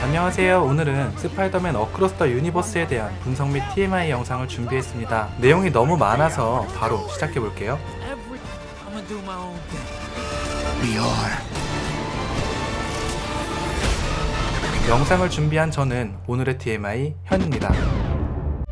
안녕하세요. 오늘은 스파이더맨 어크로스 더 유니버스에 대한 분석 및 TMI 영상을 준비했습니다. 내용이 너무 많아서 바로 시작해 볼게요. every I'm gonna do my own thing. We are. 영상을 준비한 저는 오늘의 TMI 현입니다.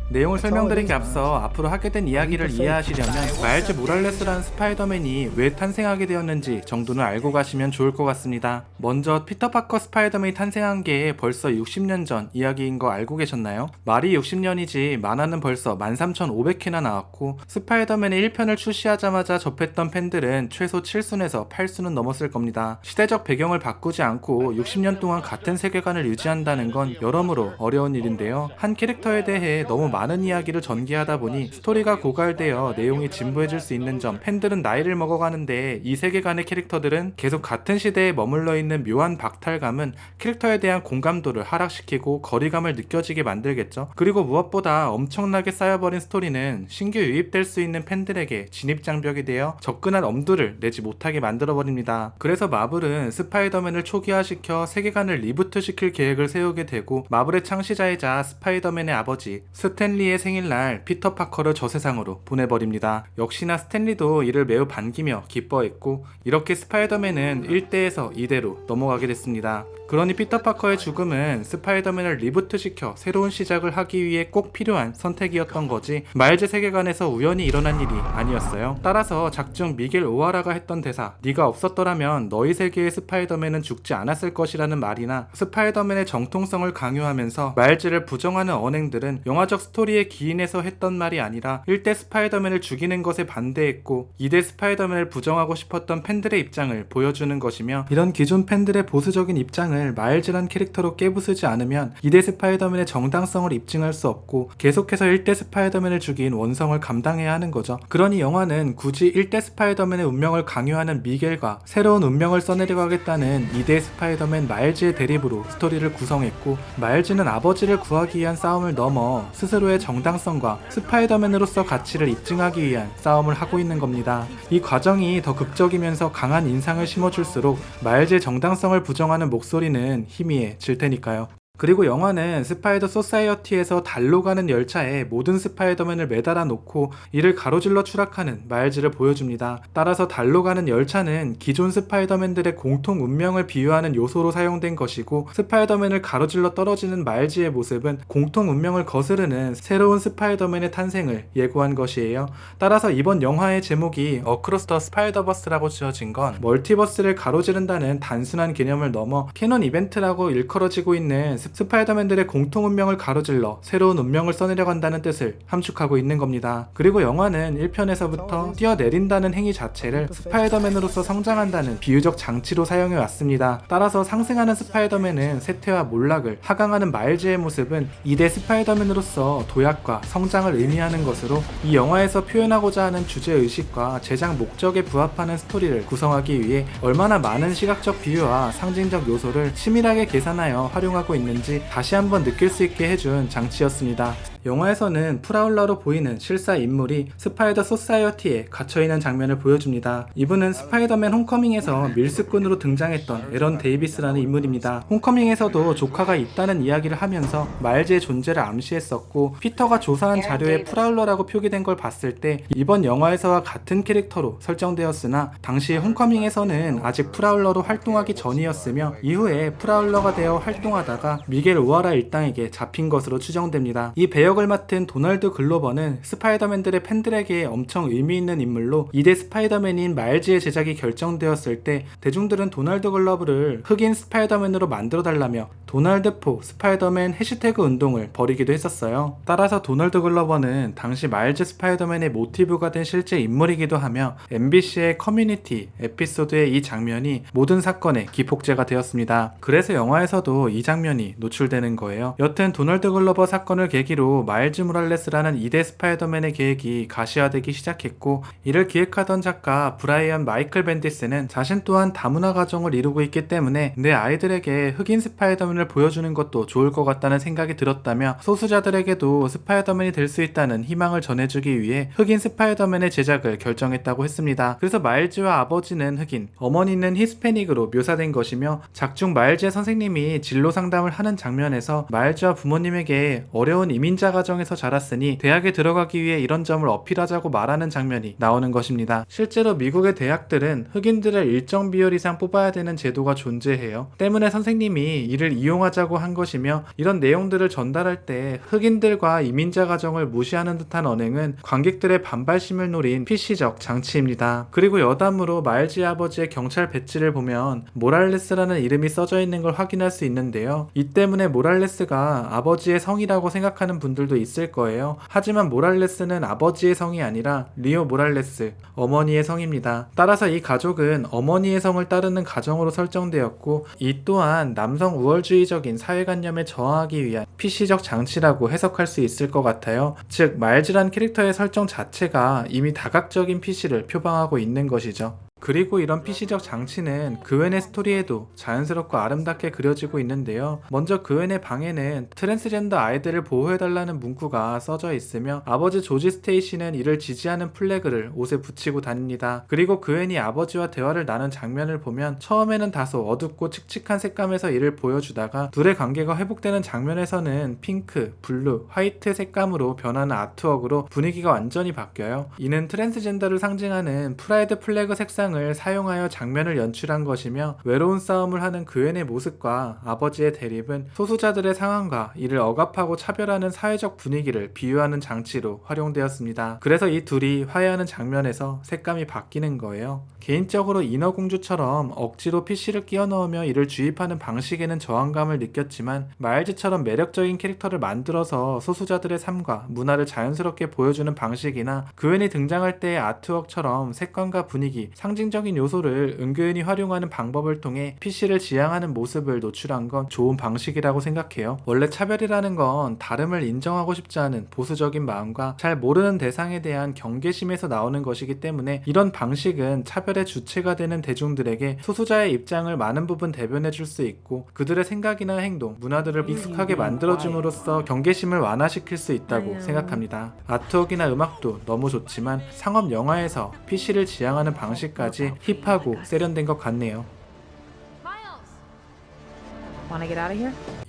내용을 설명드리기 앞서 앞으로 하게 된 이야기를 이해하시려면 마일즈 모랄레스라는 스파이더맨이 왜 탄생하게 되었는지 정도는 알고 가시면 좋을 것 같습니다. 먼저 피터 파커 스파이더맨이 탄생한 게 벌써 60년 전 이야기인 거 알고 계셨나요? 말이 60년이지 만화는 벌써 13,500회나 나왔고 스파이더맨의 1편을 출시하자마자 접했던 팬들은 최소 7순에서 8순은 넘었을 겁니다. 시대적 배경을 바꾸지 않고 60년 동안 같은 세계관을 유지한다는 건 여러모로 어려운 일인데요. 한 캐릭터에 대해 너무 많은 이야기를 전개하다 보니 스토리가 고갈되어 내용이 진부해질 수 있는 점 팬들은 나이를 먹어가는데 이 세계관의 캐릭터들은 계속 같은 시대에 머물러 있는 묘한 박탈감은 캐릭터에 대한 공감도를 하락시키고 거리감을 느껴지게 만들겠죠. 그리고 무엇보다 엄청나게 쌓여버린 스토리는 신규 유입될 수 있는 팬들에게 진입장벽이 되어 접근한 엄두를 내지 못하게 만들어버립니다. 그래서 마블은 스파이더맨을 초기화시켜 세계관을 리부트시킬 계획을 세우게 되고 마블의 창시자이자 스파이더맨의 아버지 스탠 리의 생일날 피터 파커를 저 세상으로 보내버립니다. 역시나 스탠리도 이를 매우 반기며 기뻐했고 이렇게 스파이더맨은 1대에서 2대로 넘어가게 됐습니다. 그러니 피터 파커의 죽음은 스파이더맨을 리부트시켜 새로운 시작을 하기 위해 꼭 필요한 선택이었던 거지 마일즈 세계관에서 우연히 일어난 일이 아니었어요. 따라서 작중 미겔 오하라가 했던 대사 네가 없었더라면 너희 세계의 스파이더맨은 죽지 않았을 것이라는 말이나 스파이더맨의 정통성을 강요하면서 마일즈를 부정하는 언행들은 영화적 스토리의 기인에서 했던 말이 아니라 1대 스파이더맨을 죽이는 것에 반대했고 2대 스파이더맨을 부정하고 싶었던 팬들의 입장을 보여주는 것이며 이런 기존 팬들의 보수적인 입장 을 마일즈란 캐릭터로 깨부수지 않으면 2대 스파이더맨의 정당성을 입증할 수 없고 계속해서 1대 스파이더맨을 죽인 원성을 감당해야 하는 거죠. 그러니 영화는 굳이 1대 스파이더맨의 운명을 강요하는 미겔과 새로운 운명을 써내려가겠다는 2대 스파이더맨 마일즈의 대립으로 스토리를 구성했고 마일즈는 아버지를 구하기 위한 싸움을 넘어 스스로의 정당성과 스파이더맨으로서 가치를 입증하기 위한 싸움을 하고 있는 겁니다. 이 과정이 더 극적이면서 강한 인상을 심어줄수록 마일즈의 정당성을 부정하는 목소리 는 희미해질 테니까요. 그리고 영화는 스파이더 소사이어티에서 달로 가는 열차에 모든 스파이더맨을 매달아 놓고 이를 가로질러 추락하는 마일즈를 보여줍니다. 따라서 달로 가는 열차는 기존 스파이더맨들의 공통 운명을 비유하는 요소로 사용된 것이고 스파이더맨을 가로질러 떨어지는 마일즈의 모습은 공통 운명을 거스르는 새로운 스파이더맨의 탄생을 예고한 것이에요. 따라서 이번 영화의 제목이 어크로스 더 스파이더버스라고 지어진 건 멀티버스를 가로지른다는 단순한 개념을 넘어 캐논 이벤트라고 일컬어지고 있는 스- 스파이더맨들의 공통 운명을 가로질러 새로운 운명을 써내려간다는 뜻을 함축하고 있는 겁니다. 그리고 영화는 1편에서부터 뛰어내린다는 행위 자체를 스파이더맨으로서 성장한다는 비유적 장치로 사용해 왔습니다. 따라서 상승하는 스파이더맨은 쇠퇴와 몰락을 하강하는 마일즈의 모습은 2대 스파이더맨으로서 도약과 성장을 의미하는 것으로 이 영화에서 표현하고자 하는 주제 의식과 제작 목적에 부합하는 스토리를 구성하기 위해 얼마나 많은 시각적 비유와 상징적 요소를 치밀하게 계산하여 활용하고 있는 지 다시 한번 느낄 수 있게 해준 장치였습니다. 영화에서는 프라울러로 보이는 실사 인물이 스파이더 소사이어티에 갇혀있는 장면을 보여줍니다. 이분은 스파이더맨 홈커밍에서 밀스꾼으로 등장했던 에런 데이비스라는 인물입니다. 홈커밍에서도 조카가 있다는 이야기를 하면서 마일즈의 존재를 암시했었고 피터가 조사한 자료에 프라울러라고 표기된 걸 봤을 때 이번 영화에서와 같은 캐릭터로 설정되었으나 당시 홈커밍에서는 아직 프라울러로 활동하기 전이었으며 이후에 프라울러가 되어 활동하다가 미겔 오하라 일당에게 잡힌 것으로 추정됩니다. 이 배역 을 맡은 도널드 글로버는 스파이더맨들의 팬들에게 엄청 의미 있는 인물로 2대 스파이더맨인 마일즈의 제작이 결정되었을 때 대중들은 도널드 글로버를 흑인 스파이더맨으로 만들어 달라며 도널드 포 스파이더맨 해시태그 운동을 벌이기도 했었어요. 따라서 도널드 글로버는 당시 마일즈 스파이더맨의 모티브가 된 실제 인물이기도 하며 MBC의 커뮤니티 에피소드의 이 장면이 모든 사건의 기폭제가 되었습니다. 그래서 영화에서도 이 장면이 노출되는 거예요. 여튼 도널드 글로버 사건을 계기로 마일즈 모랄레스라는 2대 스파이더맨의 계획이 가시화되기 시작했고 이를 기획하던 작가 브라이언 마이클 벤디스는 자신 또한 다문화 가정을 이루고 있기 때문에 내 아이들에게 흑인 스파이더맨을 보여주는 것도 좋을 것 같다는 생각이 들었다며 소수자들에게도 스파이더맨이 될 수 있다는 희망을 전해주기 위해 흑인 스파이더맨의 제작을 결정했다고 했습니다. 그래서 마일즈와 아버지는 흑인, 어머니는 히스패닉으로 묘사된 것이며 작중 마일즈의 선생님이 진로 상담을 하는 장면에서 마일즈와 부모님에게 어려운 이민자 가정에서 자랐으니 대학에 들어가기 위해 이런 점을 어필하자고 말하는 장면이 나오는 것입니다. 실제로 미국의 대학들은 흑인들을 일정 비율 이상 뽑아야 되는 제도가 존재해요. 때문에 선생님이 이를 이용하자고 한 것이며 이런 내용들을 전달할 때 흑인들과 이민자 가정을 무시하는 듯한 언행은 관객들의 반발심을 노린 PC적 장치입니다. 그리고 여담으로 마일즈의 아버지의 경찰 배지를 보면 모랄레스라는 이름이 써져 있는 걸 확인할 수 있는데요. 이 때문에 모랄레스가 아버지의 성이라고 생각하는 분들 도 있을 거예요. 하지만 모랄레스는 아버지의 성이 아니라 리오 모랄레스, 어머니의 성입니다. 따라서 이 가족은 어머니의 성을 따르는 가정으로 설정되었고 이 또한 남성 우월주의적인 사회관념에 저항하기 위한 PC적 장치라고 해석할 수 있을 것 같아요. 즉 마일즈란 캐릭터의 설정 자체가 이미 다각적인 PC를 표방하고 있는 것이죠. 그리고 이런 PC적 장치는 그웬의 스토리에도 자연스럽고 아름답게 그려지고 있는데요. 먼저 그웬의 방에는 트랜스젠더 아이들을 보호해달라는 문구가 써져 있으며 아버지 조지 스테이시는 이를 지지하는 플래그를 옷에 붙이고 다닙니다. 그리고 그웬이 아버지와 대화를 나눈 장면을 보면 처음에는 다소 어둡고 칙칙한 색감에서 이를 보여주다가 둘의 관계가 회복되는 장면에서는 핑크, 블루, 화이트 색감으로 변하는 아트웍으로 분위기가 완전히 바뀌어요. 이는 트랜스젠더를 상징하는 프라이드 플래그 색상 을 사용하여 장면을 연출한 것이며 외로운 싸움을 하는 그웬의 모습과 아버지의 대립은 소수자들의 상황과 이를 억압하고 차별하는 사회적 분위기를 비유하는 장치로 활용되었습니다. 그래서 이 둘이 화해하는 장면에서 색감이 바뀌는 거예요. 개인적으로 인어공주처럼 억지로 PC를 끼워 넣으며 이를 주입하는 방식에는 저항감을 느꼈지만 마일즈처럼 매력적인 캐릭터를 만들어서 소수자들의 삶과 문화를 자연스럽게 보여주는 방식이나 그웬이 등장할 때의 아트웍처럼 색감과 분위기, 상징 적인 요소를 은근히 활용하는 방법을 통해 PC를 지향하는 모습을 노출한 건 좋은 방식이라고 생각해요. 원래 차별이라는 건 다름을 인정하고 싶지 않은 보수적인 마음과 잘 모르는 대상에 대한 경계심에서 나오는 것이기 때문에 이런 방식은 차별의 주체가 되는 대중들에게 소수자의 입장을 많은 부분 대변해 줄 수 있고 그들의 생각이나 행동, 문화들을 익숙하게 만들어줌으로써 경계심을 완화시킬 수 있다고 생각합니다. 아트웍이나 음악도 너무 좋지만 상업 영화에서 PC를 지향하는 방식까지 힙하고 세련된 것 같네요.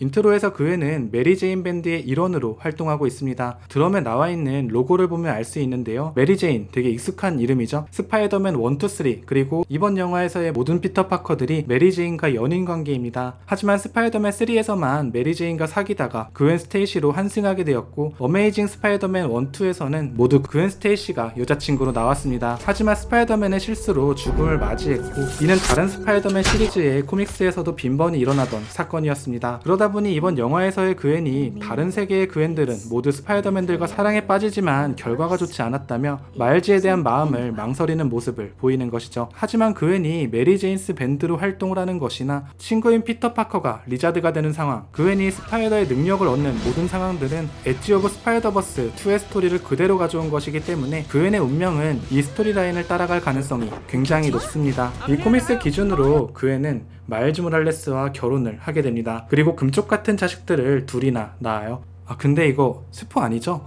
인트로에서 그애는 메리 제인 밴드의 일원으로 활동하고 있습니다. 드럼에 나와 있는 로고를 보면 알 수 있는데요. 메리 제인 되게 익숙한 이름이죠. 스파이더맨 1, 2, 3 그리고 이번 영화에서의 모든 피터 파커들이 메리 제인과 연인 관계입니다. 하지만 스파이더맨 3에서만 메리 제인과 사귀다가 그웬 스테이시로 환승하게 되었고 어메이징 스파이더맨 1, 2에서는 모두 그웬 스테이시가 여자친구로 나왔습니다. 하지만 스파이더맨의 실수로 죽음을 맞이했고 이는 다른 스파이더맨 시리즈의 코믹스에서도 빈번히 일어나던 사건 이었습니다. 그러다 보니 이번 영화에서의 그웬이 다른 세계의 그웬들은 모두 스파이더맨들과 사랑에 빠지지만 결과가 좋지 않았다며 마일즈에 대한 마음을 망설이는 모습을 보이는 것이죠. 하지만 그웬이 메리 제인스 밴드로 활동을 하는 것이나 친구인 피터 파커가 리자드가 되는 상황, 그웬이 스파이더의 능력을 얻는 모든 상황들은 엣지 오브 스파이더버스 2의 스토리를 그대로 가져온 것이기 때문에 그웬의 운명은 이 스토리라인을 따라갈 가능성이 굉장히 높습니다. 이 코믹스 기준으로 그웬은 마일즈 모랄레스와 결혼을 하게 됩니다. 그리고 금쪽 같은 자식들을 둘이나 낳아요. 아 근데 이거 스포 아니죠?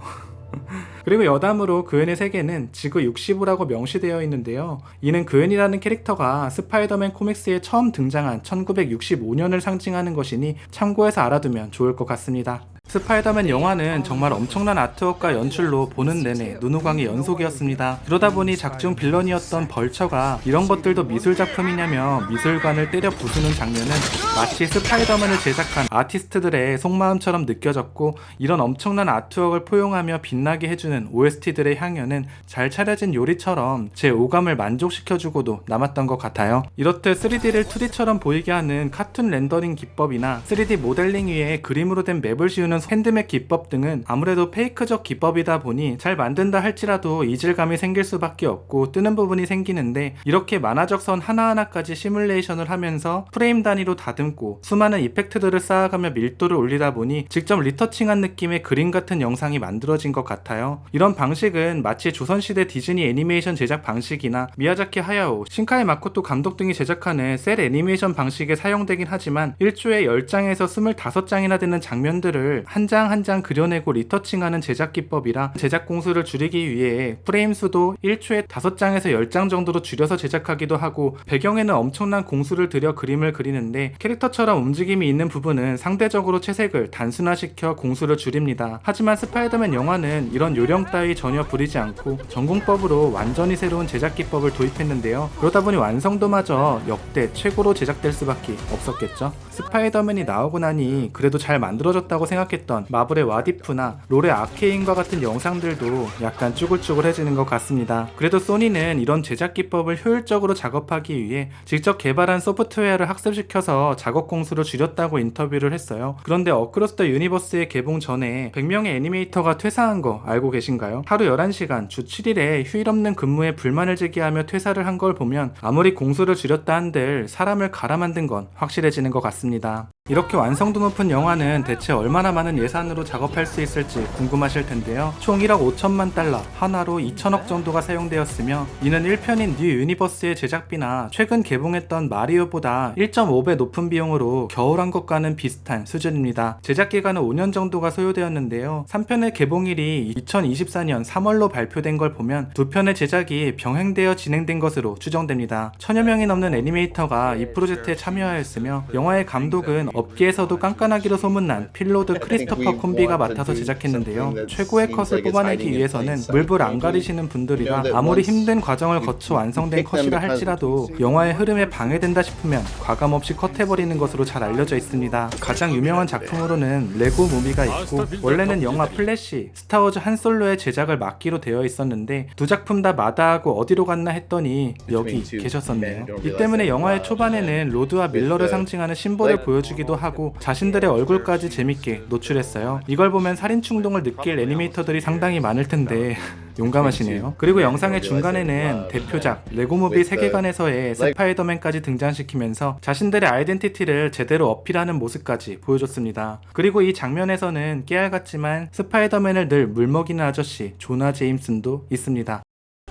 그리고 여담으로 그웬의 세계는 지구 65라고 명시되어 있는데요. 이는 그웬이라는 캐릭터가 스파이더맨 코믹스에 처음 등장한 1965년을 상징하는 것이니 참고해서 알아두면 좋을 것 같습니다. 스파이더맨 영화는 정말 엄청난 아트웍과 연출로 보는 내내 눈호강의 연속이었습니다. 그러다 보니 작중 빌런이었던 벌처가 이런 것들도 미술 작품이냐며 미술관을 때려 부수는 장면은 마치 스파이더맨을 제작한 아티스트들의 속마음처럼 느껴졌고 이런 엄청난 아트웍을 포용하며 빛나게 해주는 OST들의 향연은 잘 차려진 요리처럼 제 오감을 만족시켜주고도 남았던 것 같아요. 이렇듯 3D를 2D처럼 보이게 하는 카툰 렌더링 기법이나 3D 모델링 위에 그림으로 된 맵을 씌우는 핸드맥 기법 등은 아무래도 페이크적 기법이다 보니 잘 만든다 할지라도 이질감이 생길 수밖에 없고 뜨는 부분이 생기는데 이렇게 만화적 선 하나하나까지 시뮬레이션을 하면서 프레임 단위로 다듬고 수많은 이펙트들을 쌓아가며 밀도를 올리다 보니 직접 리터칭한 느낌의 그림 같은 영상이 만들어진 것 같아요. 이런 방식은 마치 조선시대 디즈니 애니메이션 제작 방식이나 미야자키 하야오, 신카이 마코토 감독 등이 제작하는 셀 애니메이션 방식에 사용되긴 하지만 1초에 10장에서 25장이나 되는 장면들을 한 장 한 장 그려내고 리터칭하는 제작 기법이라 제작 공수를 줄이기 위해 프레임 수도 1초에 5장에서 10장 정도로 줄여서 제작하기도 하고 배경에는 엄청난 공수를 들여 그림을 그리는데 캐릭터처럼 움직임이 있는 부분은 상대적으로 채색을 단순화시켜 공수를 줄입니다. 하지만 스파이더맨 영화는 이런 요령 따위 전혀 부리지 않고 전공법으로 완전히 새로운 제작 기법을 도입했는데요. 그러다 보니 완성도마저 역대 최고로 제작될 수밖에 없었겠죠. 스파이더맨이 나오고 나니 그래도 잘 만들어졌다고 생각했 던 마블의 와디프나 롤의 아케인과 같은 영상들도 약간 쭈글쭈글해지는 것 같습니다. 그래도 소니는 이런 제작 기법을 효율적으로 작업하기 위해 직접 개발한 소프트웨어를 학습시켜서 작업 공수를 줄였다고 인터뷰를 했어요. 그런데 어크로스 더 유니버스의 개봉 전에 100명의 애니메이터가 퇴사한 거 알고 계신가요? 하루 11시간 주 7일에 휴일 없는 근무에 불만을 제기하며 퇴사를 한 걸 보면 아무리 공수를 줄였다 한들 사람을 갈아 만든 건 확실해지는 것 같습니다. 이렇게 완성도 높은 영화는 대체 얼마나 많은 예산으로 작업할 수 있을지 궁금하실 텐데요. 총 1억 5천만 달러, 하나로 2천억 정도가 사용되었으며 이는 1편인 뉴 유니버스의 제작비나 최근 개봉했던 마리오보다 1.5배 높은 비용으로 겨울한 것과는 비슷한 수준입니다. 제작 기간은 5년 정도가 소요되었는데요. 3편의 개봉일이 2024년 3월로 발표된 걸 보면 두 편의 제작이 병행되어 진행된 것으로 추정됩니다. 천여 명이 넘는 애니메이터가 이 프로젝트에 참여하였으며 영화의 감독은 업계에서도 깐깐하기로 소문난 필로드 크리스토퍼 콤비가 맡아서 제작했는데요. 최고의 컷을 뽑아내기 위해서는 물불 안 가리시는 분들이라 아무리 힘든 과정을 거쳐 완성된 컷이라 할지라도 영화의 흐름에 방해된다 싶으면 과감 없이 컷해버리는 것으로 잘 알려져 있습니다. 가장 유명한 작품으로는 레고 무비가 있고 원래는 영화 플래시, 스타워즈 한 솔로의 제작을 맡기로 되어 있었는데 두 작품 다 마다하고 어디로 갔나 했더니 여기 계셨었네요. 이 때문에 영화의 초반에는 로드와 밀러를 상징하는 심볼을 보여주 기도 하고 자신들의 얼굴까지 재밌게 노출했어요. 이걸 보면 살인 충동을 느낄 애니메이터들이 상당히 많을 텐데 용감하시네요. 그리고 영상의 중간에는 대표작 레고무비 세계관에서의 스파이더맨까지 등장시키면서 자신들의 아이덴티티를 제대로 어필하는 모습까지 보여줬습니다. 그리고 이 장면에서는 깨알 같지만 스파이더맨을 늘 물먹이는 아저씨 조나 제임슨도 있습니다.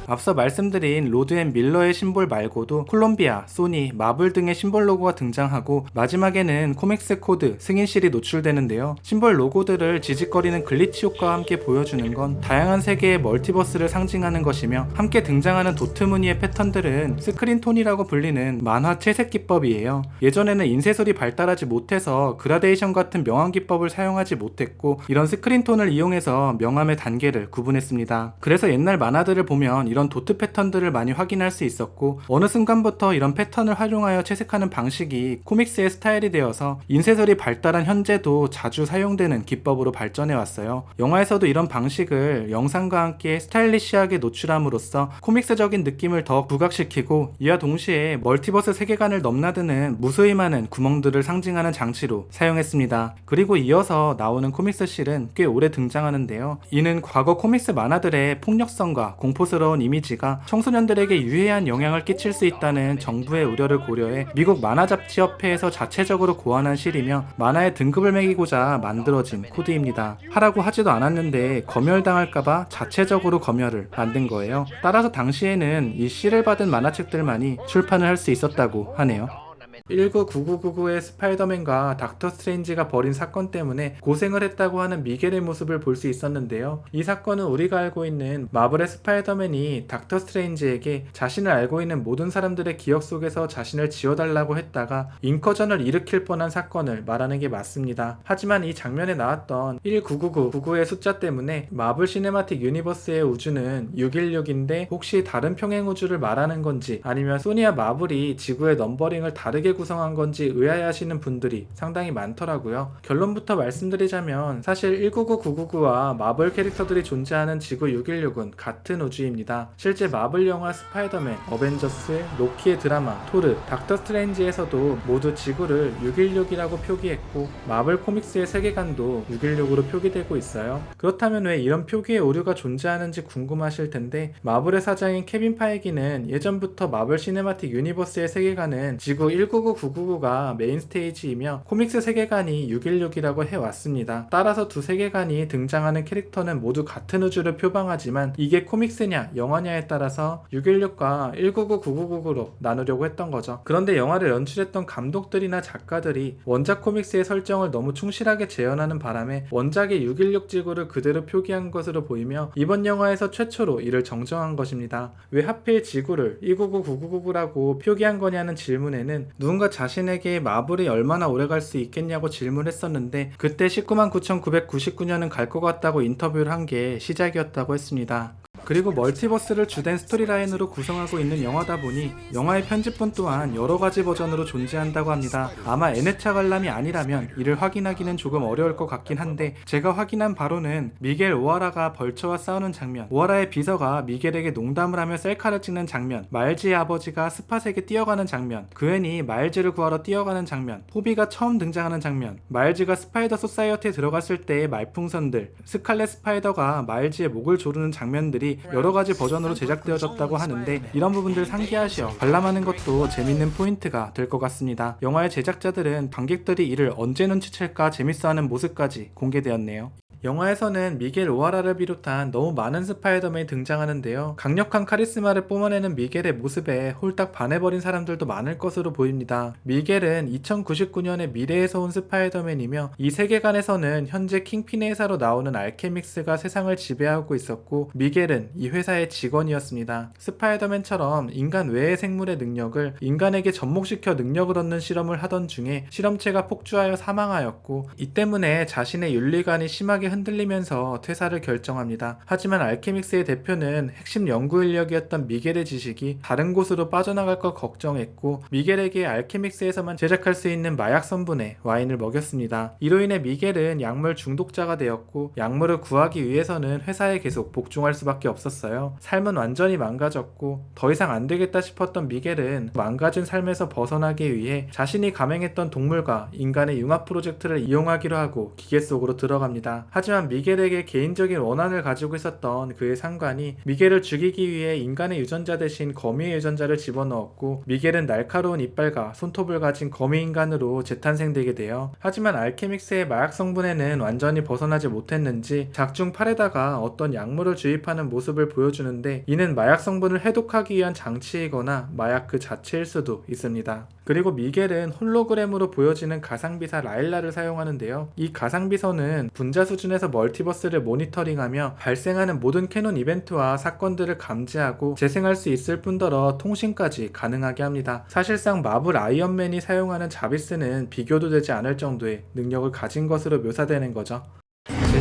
앞서 말씀드린 로드 앤 밀러의 심볼 말고도 콜롬비아, 소니, 마블 등의 심볼 로고가 등장하고 마지막에는 코믹스 코드, 승인실이 노출되는데요. 심볼 로고들을 지직거리는 글리치 효과와 함께 보여주는 건 다양한 세계의 멀티버스를 상징하는 것이며 함께 등장하는 도트 무늬의 패턴들은 스크린 톤이라고 불리는 만화 채색 기법이에요. 예전에는 인쇄술이 발달하지 못해서 그라데이션 같은 명암 기법을 사용하지 못했고 이런 스크린 톤을 이용해서 명암의 단계를 구분했습니다. 그래서 옛날 만화들을 보면 이런 도트 패턴들을 많이 확인할 수 있었고 어느 순간부터 이런 패턴을 활용하여 채색하는 방식이 코믹스의 스타일이 되어서 인쇄술이 발달한 현재도 자주 사용되는 기법으로 발전해 왔어요. 영화에서도 이런 방식을 영상과 함께 스타일리시하게 노출함으로써 코믹스적인 느낌을 더 부각시키고 이와 동시에 멀티버스 세계관을 넘나드는 무수히 많은 구멍들을 상징하는 장치로 사용했습니다. 그리고 이어서 나오는 코믹스 실은 꽤 오래 등장하는데요. 이는 과거 코믹스 만화들의 폭력성과 공포스러운 이미지가 청소년들에게 유해한 영향을 끼칠 수 있다는 정부의 우려를 고려해 미국 만화 잡지협회에서 자체적으로 고안한 실이며 만화의 등급을 매기고자 만들어진 코드입니다. 하라고 하지도 않았는데 검열당할까봐 자체적으로 검열을 만든 거예요. 따라서 당시에는 이 실을 받은 만화책들만이 출판을 할 수 있었다고 하네요. 199999의 스파이더맨과 닥터 스트레인지가 벌인 사건 때문에 고생을 했다고 하는 미겔의 모습을 볼 수 있었는데요. 이 사건은 우리가 알고 있는 마블의 스파이더맨이 닥터 스트레인지에게 자신을 알고 있는 모든 사람들의 기억 속에서 자신을 지워달라고 했다가 인커전을 일으킬 뻔한 사건을 말하는 게 맞습니다. 하지만 이 장면에 나왔던 19999의 숫자 때문에 마블 시네마틱 유니버스의 우주는 616인데 혹시 다른 평행 우주를 말하는 건지 아니면 소니와 마블이 지구의 넘버링을 다르게 구성한 건지 의아해하시는 분들이 상당히 많더라고요. 결론부터 말씀드리자면 사실 1999-999와 마블 캐릭터들이 존재하는 지구 616은 같은 우주입니다. 실제 마블 영화 스파이더맨, 어벤져스, 로키의 드라마, 토르, 닥터 스트레인지에서도 모두 지구를 616이라고 표기했고 마블 코믹스의 세계관도 616으로 표기되고 있어요. 그렇다면 왜 이런 표기의 오류가 존재하는지 궁금하실 텐데 마블의 사장인 케빈 파이기는 예전부터 마블 시네마틱 유니버스의 세계관은 지구 1999-999가 메인 스테이지이며 코믹스 세계관이 616이라고 해왔습니다. 따라서 두 세계관이 등장하는 캐릭터는 모두 같은 우주를 표방하지만 이게 코믹스냐 영화냐에 따라서 616과 1999-999로 나누려고 했던 거죠. 그런데 영화를 연출했던 감독들이나 작가들이 원작 코믹스의 설정을 너무 충실하게 재현하는 바람에 원작의 616 지구를 그대로 표기한 것으로 보이며 이번 영화에서 최초로 이를 정정한 것입니다. 왜 하필 지구를 1999-999라고 표기한 거냐는 질문에는 누군가 자신에게 마블이 얼마나 오래 갈 수 있겠냐고 질문했었는데 그때 19만 9,999년은 갈 것 같다고 인터뷰를 한 게 시작이었다고 했습니다. 그리고 멀티버스를 주된 스토리라인으로 구성하고 있는 영화다 보니 영화의 편집본 또한 여러 가지 버전으로 존재한다고 합니다. 아마 N회차 관람이 아니라면 이를 확인하기는 조금 어려울 것 같긴 한데 제가 확인한 바로는 미겔 오하라가 벌처와 싸우는 장면, 오하라의 비서가 미겔에게 농담을 하며 셀카를 찍는 장면, 말지의 아버지가 스팟에게 뛰어가는 장면, 그웬이 마일즈를 구하러 뛰어가는 장면, 호비가 처음 등장하는 장면, 마일즈가 스파이더 소사이어티에 들어갔을 때의 말풍선들, 스칼렛 스파이더가 마일즈의 목을 조르는 장면들이 여러 가지 버전으로 제작되어졌다고 하는데 이런 부분들 상기하시어 관람하는 것도 재밌는 포인트가 될 것 같습니다. 영화의 제작자들은 관객들이 이를 언제 눈치챌까 재밌어하는 모습까지 공개되었네요. 영화에서는 미겔 오하라를 비롯한 너무 많은 스파이더맨이 등장하는데요. 강력한 카리스마를 뿜어내는 미겔의 모습에 홀딱 반해버린 사람들도 많을 것으로 보입니다. 미겔은 2099년의 미래에서 온 스파이더맨이며 이 세계관에서는 현재 킹핀의 회사로 나오는 알케믹스가 세상을 지배하고 있었고 미겔은 이 회사의 직원이었습니다. 스파이더맨처럼 인간 외의 생물의 능력을 인간에게 접목시켜 능력을 얻는 실험을 하던 중에 실험체가 폭주하여 사망하였고 이 때문에 자신의 윤리관이 심하게 흔들리면서 퇴사를 결정합니다. 하지만 알케믹스의 대표는 핵심 연구 인력이었던 미겔의 지식이 다른 곳으로 빠져나갈 것 걱정했고 미겔에게 알케믹스에서만 제작할 수 있는 마약 성분의 와인을 먹였습니다. 이로 인해 미겔은 약물 중독자가 되었고 약물을 구하기 위해서는 회사에 계속 복종할 수밖에 없었어요. 삶은 완전히 망가졌고 더 이상 안 되겠다 싶었던 미겔은 망가진 삶에서 벗어나기 위해 자신이 감행했던 동물과 인간의 융합 프로젝트를 이용하기로 하고 기계 속으로 들어갑니다. 하지만 미겔에게 개인적인 원한을 가지고 있었던 그의 상관이 미겔을 죽이기 위해 인간의 유전자 대신 거미의 유전자를 집어넣었고 미겔은 날카로운 이빨과 손톱을 가진 거미 인간으로 재탄생되게 돼요. 하지만 알케믹스의 마약 성분에는 완전히 벗어나지 못했는지 작중 팔에다가 어떤 약물을 주입하는 모습을 보여주는데 이는 마약 성분을 해독하기 위한 장치이거나 마약 그 자체일 수도 있습니다. 그리고 미겔은 홀로그램으로 보여지는 가상비사 라일라를 사용하는데요. 이 가상비서는 분자 수준에서 멀티버스를 모니터링하며 발생하는 모든 캐논 이벤트와 사건들을 감지하고 재생할 수 있을 뿐더러 통신까지 가능하게 합니다. 사실상 마블 아이언맨이 사용하는 자비스는 비교도 되지 않을 정도의 능력을 가진 것으로 묘사되는 거죠.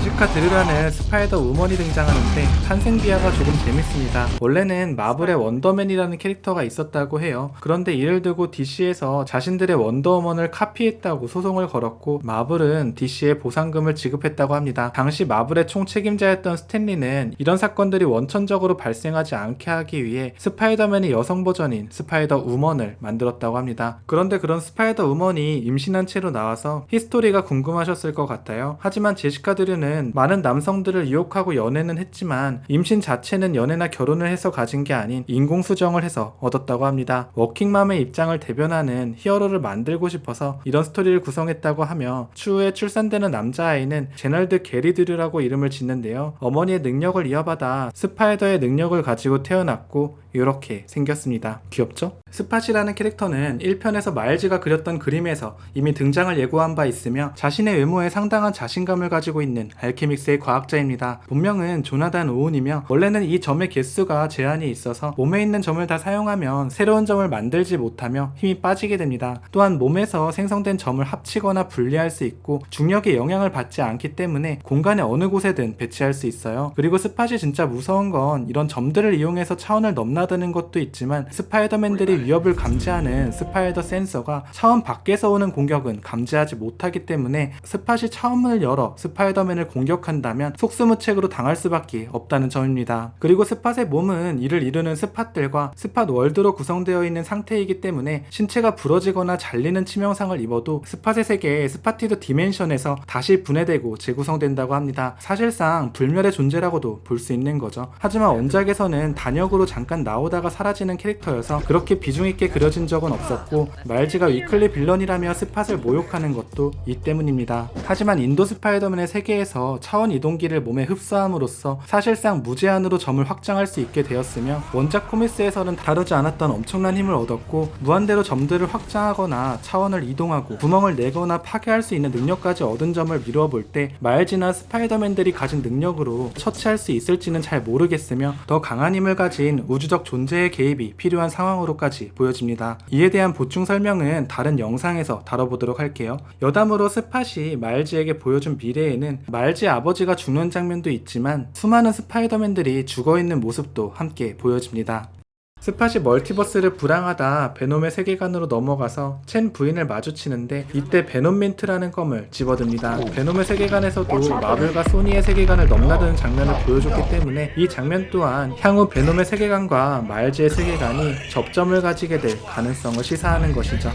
제시카 드르라는 스파이더 우먼이 등장하는데 탄생 비하가 조금 재밌습니다. 원래는 마블의 원더맨이라는 캐릭터가 있었다고 해요. 그런데 이를 두고 DC에서 자신들의 원더우먼을 카피했다고 소송을 걸었고 마블은 DC에 보상금을 지급했다고 합니다. 당시 마블의 총 책임자였던 스탠리는 이런 사건들이 원천적으로 발생하지 않게 하기 위해 스파이더맨의 여성 버전인 스파이더 우먼을 만들었다고 합니다. 그런데 그런 스파이더 우먼이 임신한 채로 나와서 히스토리가 궁금하셨을 것 같아요. 하지만 제시카 드르는 많은 남성들을 유혹하고 연애는 했지만 임신 자체는 연애나 결혼을 해서 가진 게 아닌 인공수정을 해서 얻었다고 합니다. 워킹맘의 입장을 대변하는 히어로를 만들고 싶어서 이런 스토리를 구성했다고 하며 추후에 출산되는 남자아이는 제널드 게리드류라고 이름을 짓는데요. 어머니의 능력을 이어받아 스파이더의 능력을 가지고 태어났고 이렇게 생겼습니다. 귀엽죠? 스팟이라는 캐릭터는 1편에서 마일즈가 그렸던 그림에서 이미 등장을 예고한 바 있으며 자신의 외모에 상당한 자신감을 가지고 있는 알케믹스의 과학자입니다. 본명은 조나단 오운이며 원래는 이 점의 개수가 제한이 있어서 몸에 있는 점을 다 사용하면 새로운 점을 만들지 못하며 힘이 빠지게 됩니다. 또한 몸에서 생성된 점을 합치거나 분리할 수 있고 중력의 영향을 받지 않기 때문에 공간의 어느 곳에든 배치할 수 있어요. 그리고 스팟이 진짜 무서운 건 이런 점들을 이용해서 차원을 넘나드는 것도 있지만 스파이더맨들이 위협을 감지하는 스파이더 센서가 차원 밖에서 오는 공격은 감지하지 못하기 때문에 스팟이 차원문을 열어 스파이더맨을 공격한다면 속수무책으로 당할 수밖에 없다는 점입니다. 그리고 스팟의 몸은 이를 이루는 스팟들과 스팟 월드로 구성되어 있는 상태이기 때문에 신체가 부러지거나 잘리는 치명상을 입어도 스팟의 세계 스파티드 디멘션에서 다시 분해되고 재구성된다고 합니다. 사실상 불멸의 존재라고도 볼 수 있는 거죠. 하지만 원작에서는 단역으로 잠깐 나오다가 사라지는 캐릭터여서 그렇게 비중 있게 그려진 적은 없었고 말지가 위클리 빌런이라며 스팟을 모욕하는 것도 이 때문입니다. 하지만 인도 스파이더맨의 세계에서 차원 이동기를 몸에 흡수함으로써 사실상 무제한으로 점을 확장할 수 있게 되었으며 원작 코미스에서는 다루지 않았던 엄청난 힘을 얻었고 무한대로 점들을 확장하거나 차원을 이동하고 구멍을 내거나 파괴할 수 있는 능력까지 얻은 점을 미루어 볼때 마일즈나 스파이더맨들이 가진 능력으로 처치할 수 있을지는 잘 모르겠으며 더 강한 힘을 가진 우주적 존재의 개입이 필요한 상황으로까지 보여집니다. 이에 대한 보충 설명은 다른 영상에서 다뤄보도록 할게요. 여담으로 스팟이 마일즈에게 보여준 미래에는 마일즈의 아버지가 죽는 장면도 있지만 수많은 스파이더맨들이 죽어있는 모습도 함께 보여집니다. 스팟이 멀티버스를 불황하다 베놈의 세계관으로 넘어가서 첸 부인을 마주치는데 이때 베놈 민트라는 껌을 집어듭니다. 베놈의 세계관에서도 마블과 소니의 세계관을 넘나드는 장면을 보여줬기 때문에 이 장면 또한 향후 베놈의 세계관과 마일즈의 세계관이 접점을 가지게 될 가능성을 시사하는 것이죠.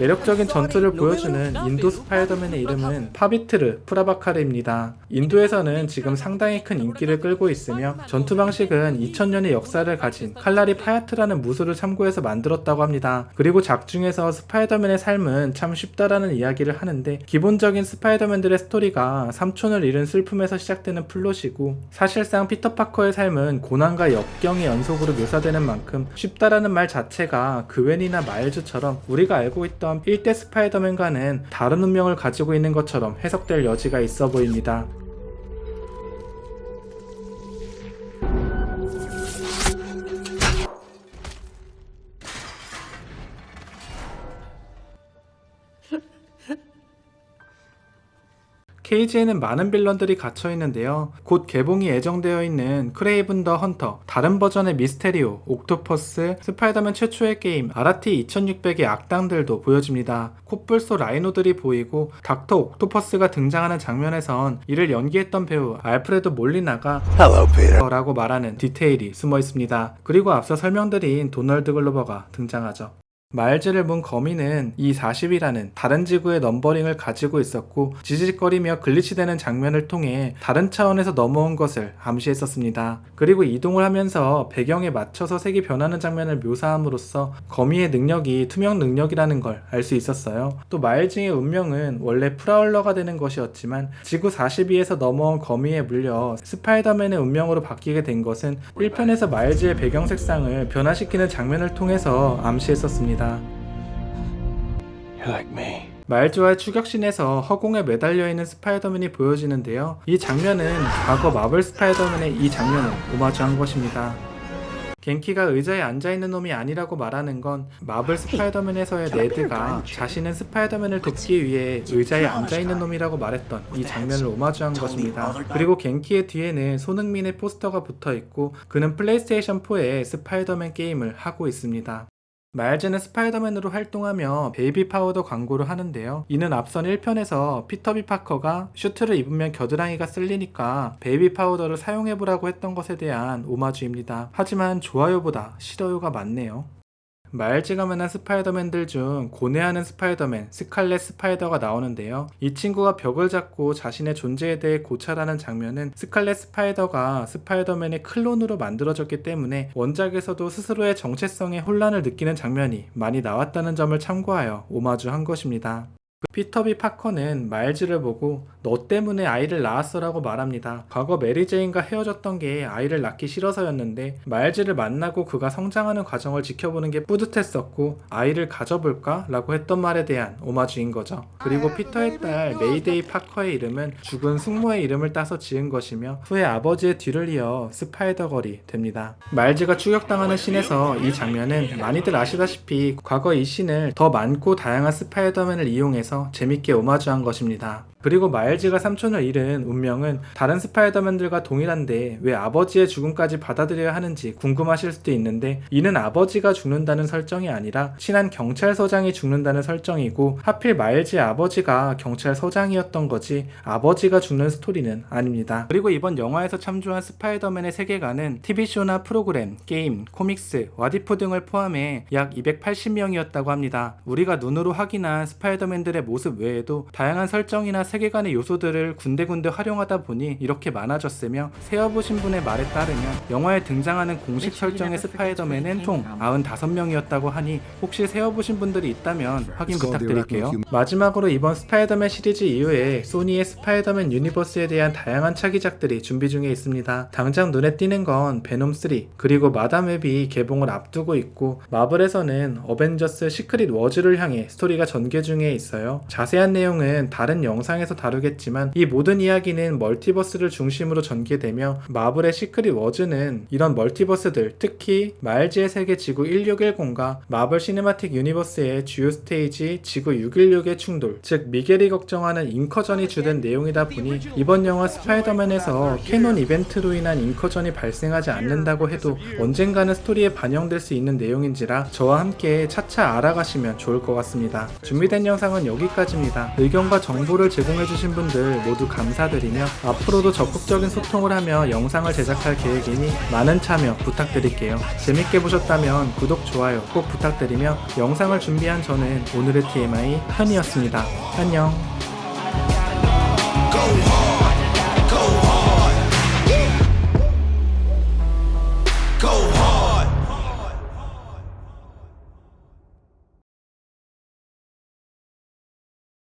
매력적인 전투를 보여주는 인도 스파이더맨의 이름은 파비트르 프라바카르입니다. 인도에서는 지금 상당히 큰 인기를 끌고 있으며 전투 방식은 2000년의 역사를 가진 칼라리 파야트라는 무술을 참고해서 만들었다고 합니다. 그리고 작중에서 스파이더맨의 삶은 참 쉽다라는 이야기를 하는데 기본적인 스파이더맨들의 스토리가 삼촌을 잃은 슬픔에서 시작되는 플롯이고 사실상 피터 파커의 삶은 고난과 역경의 연속으로 묘사되는 만큼 쉽다라는 말 자체가 그웬이나 마일즈처럼 우리가 알고 있던 1대 스파이더맨과는 다른 운명을 가지고 있는 것처럼 해석될 여지가 있어 보입니다. 케이지에는 많은 빌런들이 갇혀 있는데요. 곧 개봉이 예정되어 있는 크레이븐 더 헌터, 다른 버전의 미스테리오, 옥토퍼스, 스파이더맨 최초의 게임 아라티 2600의 악당들도 보여집니다. 콧불소 라이노들이 보이고 닥터 옥토퍼스가 등장하는 장면에선 이를 연기했던 배우 알프레도 몰리나가 Hello, Peter. 라고 말하는 디테일이 숨어 있습니다. 그리고 앞서 설명드린 도널드 글로버가 등장하죠. 마일즈를 문 거미는 E40이라는 다른 지구의 넘버링을 가지고 있었고 지직거리며 글리치되는 장면을 통해 다른 차원에서 넘어온 것을 암시했었습니다. 그리고 이동을 하면서 배경에 맞춰서 색이 변하는 장면을 묘사함으로써 거미의 능력이 투명 능력이라는 걸 알 수 있었어요. 또 마일즈의 운명은 원래 프라울러가 되는 것이었지만 지구 42에서 넘어온 거미에 물려 스파이더맨의 운명으로 바뀌게 된 것은 1편에서 마일즈의 배경 색상을 변화시키는 장면을 통해서 암시했었습니다. Me. 마일즈와의 추격신에서 허공에 매달려 있는 스파이더맨이 보여지는데요. 이 장면은 과거 마블 스파이더맨의 이 장면을 오마주한 것입니다. 겐키가 의자에 앉아있는 놈이 아니라고 말하는 건 마블 스파이더맨에서의 네드가 자신은 스파이더맨을 돕기 위해 의자에 앉아있는 놈이라고 말했던 이 장면을 오마주한 것입니다. 그리고 겐키의 뒤에는 손흥민의 포스터가 붙어 있고 그는 플레이스테이션 4의 스파이더맨 게임을 하고 있습니다. 마일즈는 스파이더맨으로 활동하며 베이비 파우더 광고를 하는데요. 이는 앞선 1편에서 피터비 파커가 슈트를 입으면 겨드랑이가 쓸리니까 베이비 파우더를 사용해보라고 했던 것에 대한 오마주입니다. 하지만 좋아요보다 싫어요가 많네요. 만난 스파이더맨들 중 고뇌하는 스파이더맨 스칼렛 스파이더가 나오는데요. 이 친구가 벽을 잡고 자신의 존재에 대해 고찰하는 장면은 스칼렛 스파이더가 스파이더맨의 클론으로 만들어졌기 때문에 원작에서도 스스로의 정체성에 혼란을 느끼는 장면이 많이 나왔다는 점을 참고하여 오마주한 것입니다. 피터비 파커는 마일즈를 보고 너 때문에 아이를 낳았어라고 말합니다. 과거 메리 제인과 헤어졌던 게 아이를 낳기 싫어서였는데 마일즈를 만나고 그가 성장하는 과정을 지켜보는 게 뿌듯했었고 아이를 가져볼까? 라고 했던 말에 대한 오마주인 거죠. 그리고 피터의 딸 메이데이 파커의 이름은 죽은 숙모의 이름을 따서 지은 것이며 후에 아버지의 뒤를 이어 스파이더걸이 됩니다. 마일즈가 추격당하는 씬에서 이 장면은 많이들 아시다시피 과거 이 씬을 더 많고 다양한 스파이더맨을 이용해서 재밌게 오마주한 것입니다. 그리고 마일즈가 삼촌을 잃은 운명은 다른 스파이더맨들과 동일한데 왜 아버지의 죽음까지 받아들여야 하는지 궁금하실 수도 있는데 이는 아버지가 죽는다는 설정이 아니라 친한 경찰서장이 죽는다는 설정이고 하필 마일즈의 아버지가 경찰서장이었던 거지 아버지가 죽는 스토리는 아닙니다. 그리고 이번 영화에서 참조한 스파이더맨의 세계관은 TV쇼나 프로그램, 게임, 코믹스, 와디프 등을 포함해 약 280명이었다고 합니다. 우리가 눈으로 확인한 스파이더맨들의 모습 외에도 다양한 설정이나 세계관의 요소들을 군데군데 활용하다 보니 이렇게 많아졌으며 세어보신 분의 말에 따르면 영화에 등장하는 공식 설정의 스파이더맨은 총 95명이었다고 하니 혹시 세어보신 분들이 있다면 확인 부탁드릴게요. 마지막으로 이번 스파이더맨 시리즈 이후에 소니의 스파이더맨 유니버스에 대한 다양한 차기작들이 준비 중에 있습니다. 당장 눈에 띄는 건 베놈 3 그리고 마담 웹이 개봉을 앞두고 있고 마블에서는 어벤져스 시크릿 워즈를 향해 스토리가 전개 중에 있어요. 자세한 내용은 다른 영상에 서 다루겠지만 이 모든 이야기는 멀티버스를 중심으로 전개되며 마블의 시크릿 워즈는 이런 멀티버스들 특히 마일즈의 세계 지구 1610과 마블 시네마틱 유니버스의 주요 스테이지 지구 616의 충돌 즉 미겔이 걱정하는 인커전이 주된 내용이다 보니 이번 영화 스파이더맨에서 캐논 이벤트로 인한 인커전이 발생하지 않는다고 해도 언젠가는 스토리에 반영될 수 있는 내용인지라 저와 함께 차차 알아가시면 좋을 것 같습니다. 준비된 영상은 여기까지입니다. 의견과 정보를 제공해주신 분들 모두 감사드리며 앞으로도 적극적인 소통을 하며 영상을 제작할 계획이니 많은 참여 부탁드릴게요. 재밌게 보셨다면 구독, 좋아요 꼭 부탁드리며 영상을 준비한 저는 오늘의 TMI 현이었습니다. 안녕.